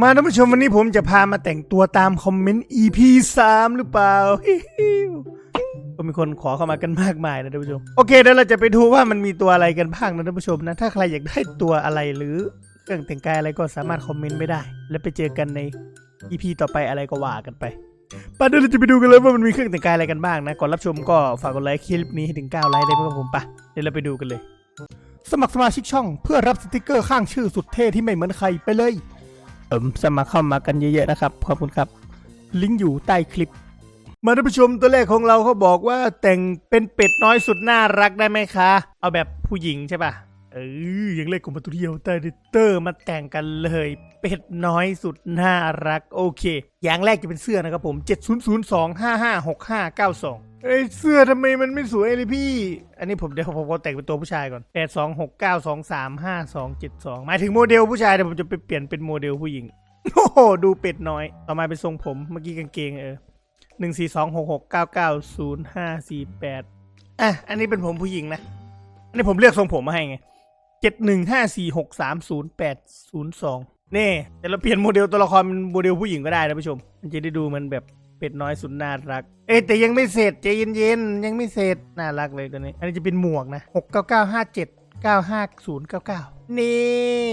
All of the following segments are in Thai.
มาท่านผู้ชมวันนี้ผมจะพามาแต่งตัวตามคอมเมนต์ EP 3 หรือเปล่าฮิฮิวก็มีคนขอเข้ามากันมากมายนะท่านผู้ชม โอเคเดี๋ยวเราจะไปดูว่ามันมีตัวอะไรกันบ้างนะท่านผู้ชมนะ ถ้าใครอยากได้ตัวอะไรหรือเครื่องแต่งกายอะไรก็สามารถคอมเมนต์ไม่ได้ แล้วไปเจอกันใน EP ต่อไปอะไรก็ว่ากันไปป่ะเดี๋ยวเราจะไปดูกันเลยว่ามันมีเครื่องแต่งกายอะไรกันบ้างนะ ก่อนรับชมก็ฝากกดไลค์คลิปนี้ให้ถึง9ไลค์ได้ไหมครับผมปะเดี๋ยวเราไปดูกันเลย สมัครสมาชิกช่อง เพื่อรับสติกเกอร์ข้างชื่อสุดเท่ที่ไม่เหมือนใครไปเลย เอิมสมัครเข้ามากันเยอะๆนะครับ ขอบคุณครับ ลิงก์อยู่ใต้คลิป มาท่านผู้ชมตัวแรกของเราเขาบอกว่าแต่งเป็นเป็ดน้อยสุดน่ารักได้ไหมคะ เอาแบบผู้หญิงใช่ปะเอออย่างแรกของมาตัวเดียวแต่ดิเตอร์มาแต่งกันเลย เป็ดน้อยสุดน่ารักโอเค อย่างแรกจะเป็นเสื้อนะครับผม 7002556592 เอ้ยเสื้อทำไมมันไม่สวยเลยพี่ อันนี้ผมเดี๋ยวผมก็แต่งเป็นตัวผู้ชายก่อน8269235272หมายถึงโมเดลผู้ชายแต่ผมจะไปเปลี่ยนเป็นโมเดลผู้หญิง โอ้โหดูเป็ดน้อย ต่อมาเป็นทรงผมเมื่อกี้กางเกงเออหนึ่งสี่สองหกหกเก้าเก้าศูนย์ห้าสี่แปดอะอันนี้เป็นผมผู้หญิงนะ อันนี้ผมเลือกทรงผมมาให้ไงเจ็ดหนึ่งห้าสี่หกสามศูนย์แปดศูนย์สองนี่แต่เราเปลี่ยนโมเดลตัวละครเป็นโมเดลผู้หญิงก็ได้นะผู้ชม มันจะได้ดูมันแบบ เป็ดน้อยสุดน่ารัก เอ้ยแต่ยังไม่เสร็จใจเย็นๆยังไม่เสร็จน่ารักเลยตัวนี้ อันนี้จะเป็นหมวกนะหกเก้าเก้าห้าเจ็ดเก้าห้าศูนย์เก้าเก้านี่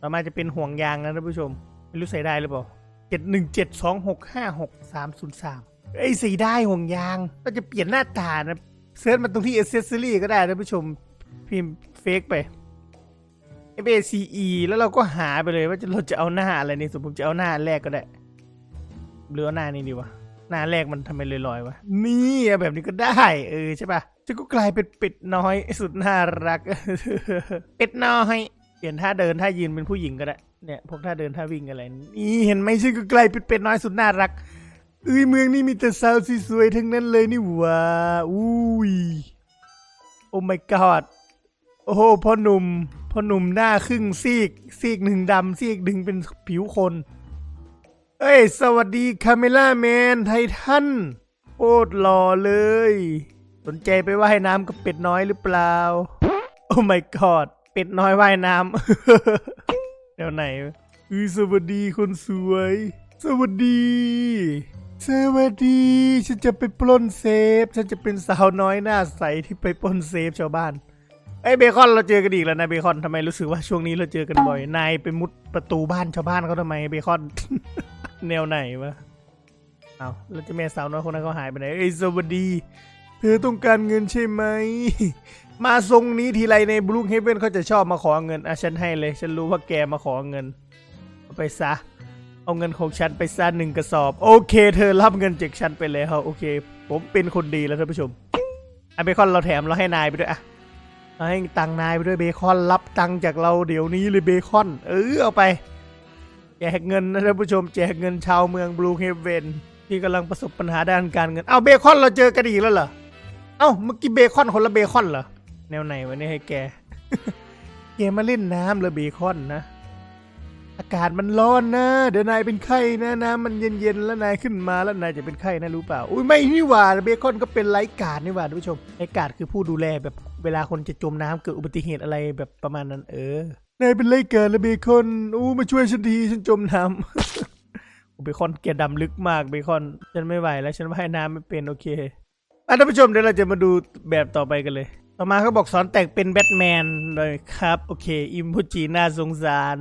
ต่อมาจะเป็นห่วงยางนะท่านผู้ชม ไม่รู้ใส่ได้หรือเปล่าเจ็ดหนึ่งเจ็ดสองหกห้าหกสามศูนย์สามไอ้ยใส่ได้ห่วงยางก็จะเปลี่ยนหน้าตานะเซิร์ชมาตรงที่ accessory ก็ได้ท่านผู้ชมพิมพ์เฟกไป F A C E แล้วเราก็หาไปเลยว่าจะเราจะเอาหน้าอะไรนี่สมมติจะเอาหน้าแรกก็ได้หรือเอาหน้านี้ดีวะ หน้าแรกมันทำไมลอยๆวะนี่แบบนี้ก็ได้เออใช่ปะจะก็กลายเป็นเป็ดน้อยสุดน่ารัก เป็ดน้อยเปลี่ยนท่าเดินท่ายืนเป็นผู้หญิงก็ได้เนี่ยพวกท่าเดินท่าวิ่งอะไรนี่เห็นไหมชื่อก็กลายเป็นเป็ดน้อยสุดน่ารักเอ้ยเมืองนี้มีแต่สาวสวยๆทั้งนั้นเลยนี่หว่าอุ้ยโอ้ my god โอ้โหพ่อหนุ่มพ่อหนุ่มหน้าครึ่งซีก ซีกหนึ่งดำซีกหนึ่งเป็นผิวคน เอ้ย สวัสดีคาเมล่าแมนไททันโคตรหล่อเลย สนใจไปว่ายน้ำกับเป็ดน้อยหรือเปล่า โอ้ my god เป็ดน้อยว่ายน้ำเดี๋ยวไหนเอ้ยสวัสดีคนสวย สวัสดี สวัสดี ฉันจะไปปล้นเซฟ ฉันจะเป็นสาวน้อยหน้าใสที่ไปปล้นเซฟชาวบ้านไอ้เบคอนเราเจอกันอีกแล้วนะเบคอนทำไมรู้สึกว่าช่วงนี้เราเจอกันบ่อย นายไปมุดประตูบ้านชาวบ้านเขาทำไมเบคอน แนวไหนวะเอาแล้วเจะแม่สาวน้อยคนนั้นเขาหายไปไหนเอ้ยสวัสดี เธอต้องการเงินใช่ไหม มาทรงนี้ทีไรในบลูเฮเวนเขาจะชอบมาขอเงินอะฉันให้เลย ฉันรู้ว่าแกมาขอเงินเอาไปซะ เอาเงินของฉันไปซะหนึ่งกระสอบ โอเค เธอรับเงินจากฉันไปแล้วโอเค ผมเป็นคนดีแล้วท่านผู้ชมอะเบคอนเราแถมเราให้นายไปด้วยอะเอาให้ตังค์นายไปด้วยเบคอนรับตังค์จากเราเดี๋ยวนี้เลยเบคอน เออเอาไป แจกเงินนะท่านผู้ชมแจกเงินชาวเมืองบลูเฮเวนที่กำลังประสบปัญหาด้านการเงิน เอาเบคอนเราเจอกันอีกแล้วเหรอ เอ้าเมื่อกี้เบคอนคนละเบคอนเหรอ แนวไหนวะเนี่ยให้แก แกมาเล่นน้ำเหรอเบคอนนะ อากาศมันร้อนนะ เดี๋ยวนายเป็นไข้นะน้ำมันเย็นๆแล้วนายขึ้นมาแล้วนายจะเป็นไข้นะรู้เปล่า อุ้ยไม่นี่หว่าเบคอนก็เป็นไลฟ์กาดนี่หว่าท่านผู้ชมไลฟ์กาดคือผู้ดูแลแบบเวลาคนจะจมน้ำเกิดอุบัติเหตุอะไรแบบประมาณนั้นเออ นายเป็นไลฟ์การ์ดแล้วเบคอนอู้มาช่วยฉันทีฉันจมน้ำโอ้เบคอนแกดำลึกมากเบคอน ฉันไม่ไหวแล้วฉันว่ายน้ำไม่เป็นโอเคอะท่านผู้ชมเดี๋ยวเราจะมาดูแบบต่อไปกันเลย ต่อมาเขาบอกสอนแต่งเป็นแบทแมนเลยครับ โอเค อิมพูจีน่าสงสาร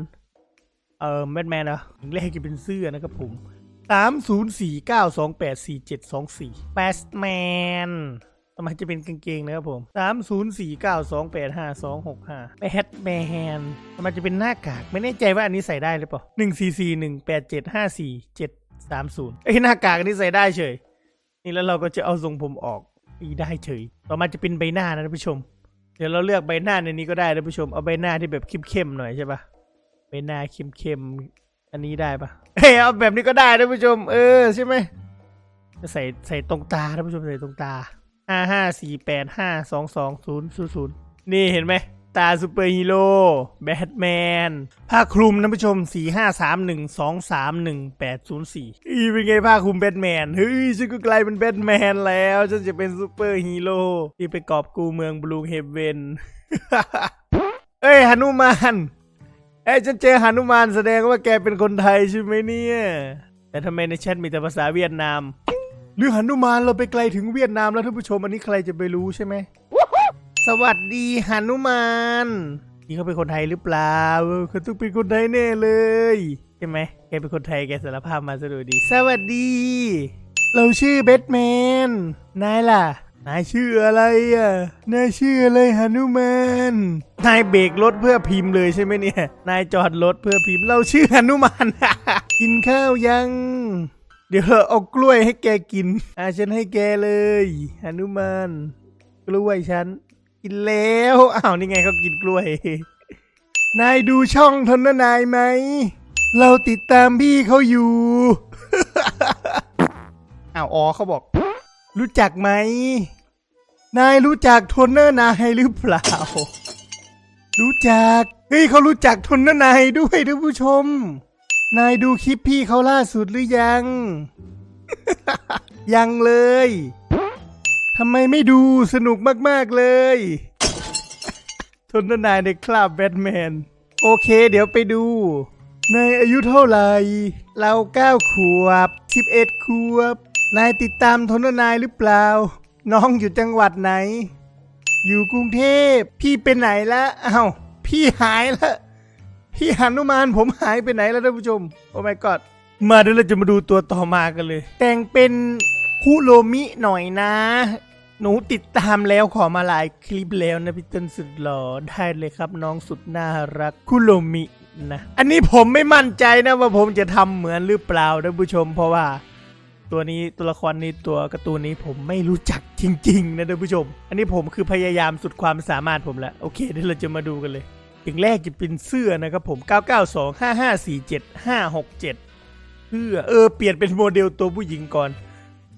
เออแบทแมนเหรอแรกจะเป็นเสื้อนะครับผมสามศูนย์สี่เก้าสองแปดสี่เจ็ดสองสี่แบทแมน ต่อมาจะเป็นกางเกงนะครับผมสามศูนย์สี่เก้าสองแปดห้าสองหกห้าแบทแมนต่อมาจะเป็นหน้ากาก ไม่แน่ใจว่าอันนี้ใส่ได้หรือเปล่าหนึ่งสี่สี่หนึ่งแปดเจ็ดห้าสี่เจ็ดสามศูนย์ไอ้หน้ากากอันนี้ใส่ได้เฉย นี่แล้วเราก็จะเอาทรงผมออกอีได้เฉย ต่อมาจะเป็นใบหน้านะท่านผู้ชม เดี๋ยวเราเลือกใบหน้าในนี้ก็ได้ท่านผู้ชม เอาใบหน้าที่แบบเข้มๆหน่อยใช่ปะใบหน้าเข้มๆ อันนี้ได้ปะเฮ้ยเอาแบบนี้ก็ได้ท่านผู้ชม เออใช่ไหมจะใส่ใส่ตรงตาท่านผู้ชมใส่ตรงตา ห้าห้าสี่แปดห้าสองสองศูนย์ศูนย์ศูนย์นี่เห็นไหมตาซูเปอร์ฮีโร่แบทแมนผ้าคลุมท่านผู้ชมสี่ห้าสามหนึ่งสองสามหนึ่งแปดศูนย์สี่อีเป็นไงผ้าคลุมแบทแมน เฮ้ย ฉันก็กลายเป็นแบทแมนแล้ว ฉันจะเป็นซูเปอร์ฮีโร่ที่ไปกอบกูเมืองบลูเฮเวนเอ้ยฮนุมานเอ้ยฉันเจอหนุมานแสดงว่าแกเป็นคนไทยใช่ไหมเนี่ย แต่ทำไมในแชทมีแต่ภาษาเวียดนาม หรือหนุมานเราไปไกลถึงเวียดนามแล้วท่านผู้ชมอันนี้ใครจะไปรู้ใช่ไหม สวัสดีหนุมานนี่เขาเป็นคนไทยหรือเปล่าเขาต้องเป็นคนไทยแน่เลยใช่ไหมแกเป็นคนไทยแกสารภาพมาซะดูดี สวัสดี เราชื่อแบทแมนนายล่ะนายชื่ออะไรอะ นายชื่ออะไรหนุมานนายเบรกรถเพื่อพิมพ์เลยใช่ไหมเนี่ย นายจอดรถเพื่อพิมพ์ เราชื่อหนุมาน กินข้าวยัง เดี๋ยวเราเอากล้วยให้แกกิน อ่าฉันให้แกเลยหนุมานกล้วยฉัน กินแล้วอ้าวนี่ไงเขากินกล้วย นายดูช่องทนนายไหม เราติดตามพี่เขาอยู่ อ้าวอ๋อเขาบอก รู้จักไหม นายรู้จักทนเนอร์นายหรือเปล่า รู้จัก เฮ้ยเขารู้จักทนเนอร์นายด้วยท่านผู้ชม นายดูคลิปพี่เขาล่าสุดหรือยัง ยังเลยทำไมไม่ดูสนุกมาก ๆ เลย ทนนอร์นายในคราบแบทแมน โอเคเดี๋ยวไปดู นายอายุเท่าไหร่ เราเก้าขวบสิบเอ็ดขวบ นายติดตามทนนายหรือเปล่า น้องอยู่จังหวัดไหน อยู่กรุงเทพ พี่เป็นไหนละอ้าวพี่หายละ พี่หนุมานผมหายไปไหนแล้วท่านผู้ชม โอ้ my god มาเดี๋ยวเราจะมาดูตัวต่อมากันเลย แต่งเป็นคุโรมิหน่อยนะ หนูติดตามแล้วขอมาหลายคลิปแล้วนะพี่เต้นสุดหล่อได้เลยครับน้องสุดน่ารักคุโรมินะ อันนี้ผมไม่มั่นใจนะว่าผมจะทำเหมือนหรือเปล่าท่านผู้ชม เพราะว่าตัวนี้ตัวละครนี้ตัวการ์ตูนนี้ผมไม่รู้จักจริง ๆ นะท่านผู้ชม อันนี้ผมคือพยายามสุดความสามารถผมแล้ว โอเคเดี๋ยวเราจะมาดูกันเลย อย่างแรกจะเป็นเสื้อนะครับผม 9925547 567เสื้อเออเปลี่ยนเป็นโมเดลตัวผู้หญิงก่อน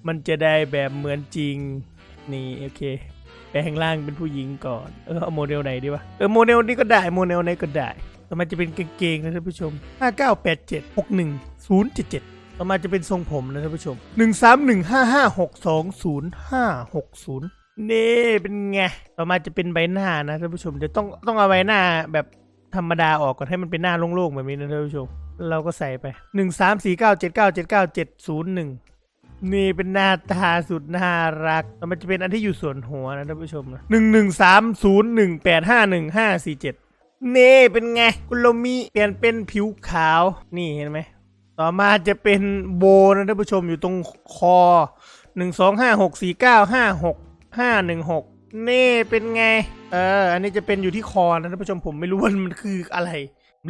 มันจะได้แบบเหมือนจริงนี่โอเคแปลงร่างเป็นผู้หญิงก่อน เออเอาโมเดลไหนดีวะ เออโมเดลนี้ก็ได้โมเดลไหนก็ได้ ต่อมาจะเป็นกางเกงนะท่านผู้ชม 5987 61077 ต่อมาจะเป็นทรงผมนะท่านผู้ชม 13155620560 นี่เป็นไง ต่อมาจะเป็นใบหน้านะท่านผู้ชมเดี๋ยวต้องต้องเอาใบหน้าแบบธรรมดาออกก่อนให้มันเป็นหน้าโล่งๆแบบนี้นะท่านผู้ชม เราก็ใส่ไป13497979701นี่เป็นหน้าตาสุดน่ารักแล้วมันจะเป็นอันที่อยู่ส่วนหัวนะท่านผู้ชมนะหนึ่งหนึ่งสามศูนย์หนึ่งแปดห้าหนึ่งห้าสี่เจ็ดนี่เป็นไงคุณโลมีเปลี่ยนเป็นผิวขาว นี่เห็นไหม ต่อมาจะเป็นโบนะท่านผู้ชมอยู่ตรงคอหนึ่งสองห้าหกสี่เก้าห้าหก ห้าหนึ่งหกนี่เป็นไง เออ อันนี้จะเป็นอยู่ที่คอนะท่านผู้ชมผมไม่รู้ว่ามันคืออะไร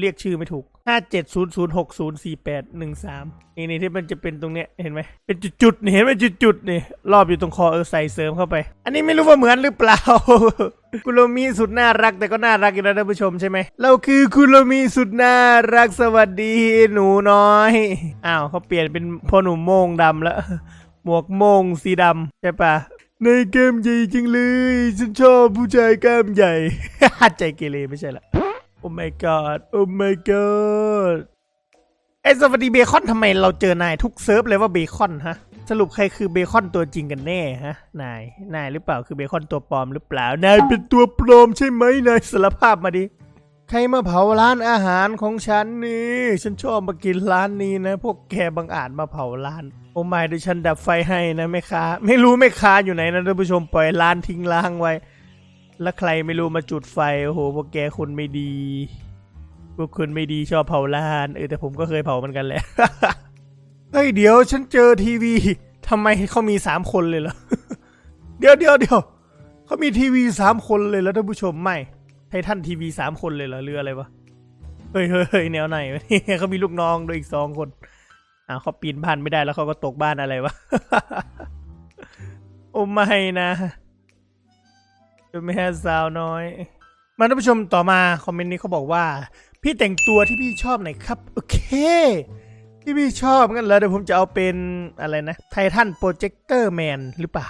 เรียกชื่อไม่ถูก5 7 0 0 6 0 4 8 1 3นี่นี่ที่มันจะเป็นตรงเนี้ยเห็นไหมเป็นจุดๆนี่เห็นไหมจุดๆนี่รอบอยู่ตรงคอเออใส่เสริมเข้าไป อันนี้ไม่รู้ว่าเหมือนหรือเปล่า คุโรมิสุดน่ารักแต่ก็น่ารักอยู่แล้วท่านผู้ชมใช่ไหมเราคือคุโรมิสุดน่ารักสวัสดีหนูน้อยอ้าวเขาเปลี่ยนเป็นพ่อหนุ่มโมงดำแล้วหมวกโมงสีดำใช่ปะ ในเกมใหญ่จริงเลย ฉันชอบผู้ชายกล้ามใหญ่ ใจเกเรไม่ใช่ละโอ้ my god โอ้ my god ไอ้สวัสดีเบคอนทำไมเราเจอนายทุกเซิร์ฟเลยว่าเบคอนฮะ สรุปใครคือเบคอนตัวจริงกันแน่ฮะ นาย นายหรือเปล่าคือเบคอนตัวปลอมหรือเปล่า นายเป็นตัวปลอมใช่ไหมนายสารภาพมาดิ ใครมาเผาร้านอาหารของฉันนี่ ฉันชอบมากินร้านนี้นะ พวกแกบังอาจมาเผาร้าน โอ้ไม่เดี๋ยวฉันดับไฟให้นะแม่ค้า ไม่รู้แม่ค้าอยู่ไหนนะท่านผู้ชมปล่อยร้านทิ้งร้างไว้ แล้วใครไม่รู้มาจุดไฟ โอ้โห พวกแกคนไม่ดี พวกคนไม่ดีชอบเผาร้าน เออแต่ผมก็เคยเผาเหมือนกันแหละ เฮ้ยเดี๋ยวฉันเจอทีวีทำไมเขามีสามคนเลยเหรอ เดี๋ยวเดี๋ยวเดี๋ยวเขามีทีวีสามคนเลยแล้วท่านผู้ชมไม่ ไททันทีวีสามคนเลยเหรอเรืออะไรวะเฮ้ยเฮ้ยเฮ้ยแนวไหนวะเนี่ยเขามีลูกน้องด้วยอีกสองคนอ่าเขาปีนบ้านไม่ได้แล้วเขาก็ตกบ้านอะไรวะ โอ้ไม่นะจ้าแม่สาวน้อย มาท่านผู้ชมต่อมาคอมเมนต์นี้เขาบอกว่า พี่แต่งตัวที่พี่ชอบหน่อยครับ โอเค ที่พี่ชอบงั้นเหรอเดี๋ยวผมจะเอาเป็นอะไรนะไททันโปรเจคเตอร์แมนหรือเปล่า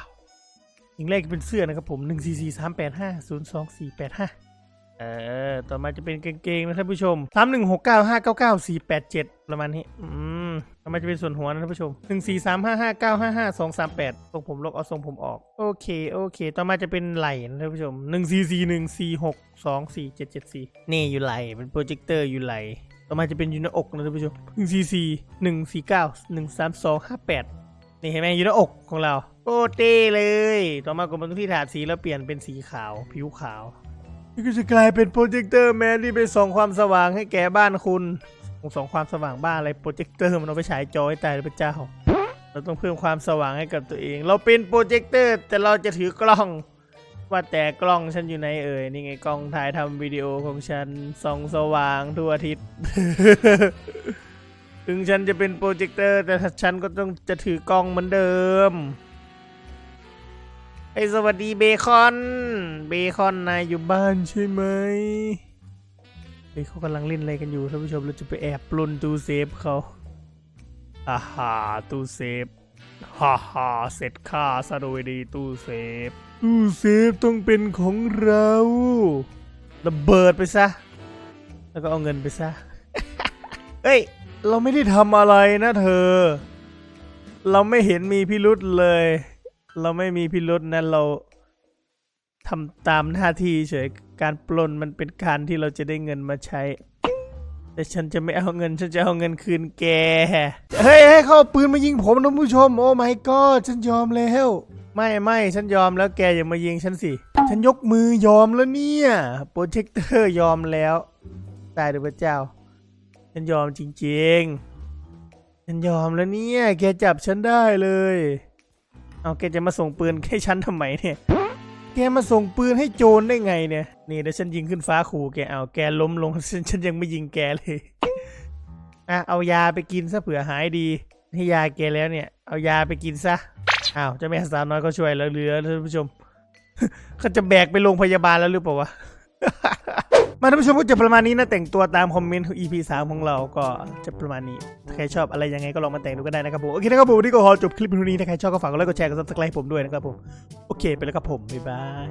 อย่างแรกเป็นเสื้อนะครับผม 1 4 4 3 8 5 0 2 4 8 5 เออ ต่อมาจะเป็นเกงๆนะท่านผู้ชม3 1 6 9 5 9 9 4 8 7ปดเจ็ดประมาณนี้ อืมทำไมาจะเป็นส่วนหัวนะท่านผู้ชมหนึ่งสี่สามห้าห้าเก้าห้าห้าสองสามแปดทรงผมลบเอาทรงผมออก โอเค โอเค ต่อมาจะเป็นไหล่นะท่านผู้ชมหนึ่งสี่สี่หนึ่งสี่หกสองสี่เจ็ดเจ็ดสี่นี่อยู่ไหล่เป็นโปรเจคเตอร์อยู่ไหล่ต่อมาจะเป็นยู่หน้าอกนะท่านผู้ชมหนึ่งสี่สี่หนึ่งสี่เก้าหนึ่งสามสองห้าแปดนี่เห็นไหมอยู่หน้าอกของเราโอ้เต้เลย ต่อมากดบนที่ถาดสีแล้วเปลี่ยนเป็นสีขาว ผิวขาว นี่ก็จะกลายเป็นโปรเจคเตอร์แมนที่ไปส่องความสว่างให้แก่บ้านคุณส่องความสว่างบ้านอะไรโปรเจคเตอร์มันเอาไปฉายจอให้ตายเลยพระเจ้า เราต้องเพิ่มความสว่างให้กับตัวเอง เราเป็นโปรเจคเตอร์แต่เราจะถือกล้อง ว่าแต่กล้องฉันอยู่ไหนเอ่ยนี่ไงกล้องถ่ายทำวิดีโอของฉันส่องสว่างทั่วอาทิตย์ถึงฉันจะเป็นโปรเจคเตอร์แต่ฉันก็ต้องจะถือกล้องเหมือนเดิม ไอ้สวัสดีเบคอน เบคอนนายอยู่บ้านใช่ไหมเฮ้ยเขากำลังเล่นอะไรกันอยู่ท่านผู้ชมเราจะไปแอบปล้นตู้เซฟเขาอาหาตู้เซฟฮ่าฮ่าเสร็จค่าซะโดยดีตู้เซฟ ตู้เซฟต้องเป็นของเราระเบิดไปซะ แล้วก็เอาเงินไปซะเฮ้ย เราไม่ได้ทำอะไรนะเธอ เราไม่เห็นมีพิรุษเลย เราไม่มีพิรุษนะเราทำตามหน้าที่เฉยการปล้นมันเป็นการที่เราจะได้เงินมาใช้ แต่ฉันจะไม่เอาเงิน ฉันจะเอาเงินคืนแก เฮ้ยให้เขาเอาปืนมายิงผมนะผู้ชม โอ้ my god ฉันยอมแล้วไม่ไม่ฉันยอมแล้วแกอย่ามายิงฉันสิ ฉันยกมือยอมแล้วเนี่ยโปรเจคเตอร์ยอมแล้วตายเถอะพระเจ้า ฉันยอมจริงๆ ฉันยอมแล้วเนี่ย แกจับฉันได้เลย เอาแกจะมาส่งปืนให้ฉันทำไมเนี่ย แกมาส่งปืนให้โจรได้ไงเนี่ย นี่เดี๋ยวฉันยิงขึ้นฟ้าขู่แก เอาแกล้มลงฉันฉันยังไม่ยิงแกเลย อะเอายาไปกินซะเผื่อหายดีให้ยาแกแล้วเนี่ย เอายาไปกินซะ อ้าวเจ้าแม่สาวน้อยก็ช่วยแล้วเหลือท่านผู้ชมเขาจะแบกไปโรงพยาบาลแล้วหรือเปล่าวะ มาท่านผู้ชมก็จะประมาณนี้นะแต่งตัวตามคอมเมนต์ของ EP 3ของเราก็จะประมาณนี้ถ้าใครชอบอะไรยังไงก็ลองมาแต่งดูก็ได้นะครับผมโอเคนะครับผมวันนี้ก็ขอจบคลิปนี้ถ้าใครชอบก็ฝากกดไลค์กดแชร์กดซับสไครต์ผมด้วยนะครับผมโอเคไปแล้วครับผมบ๊ายบาย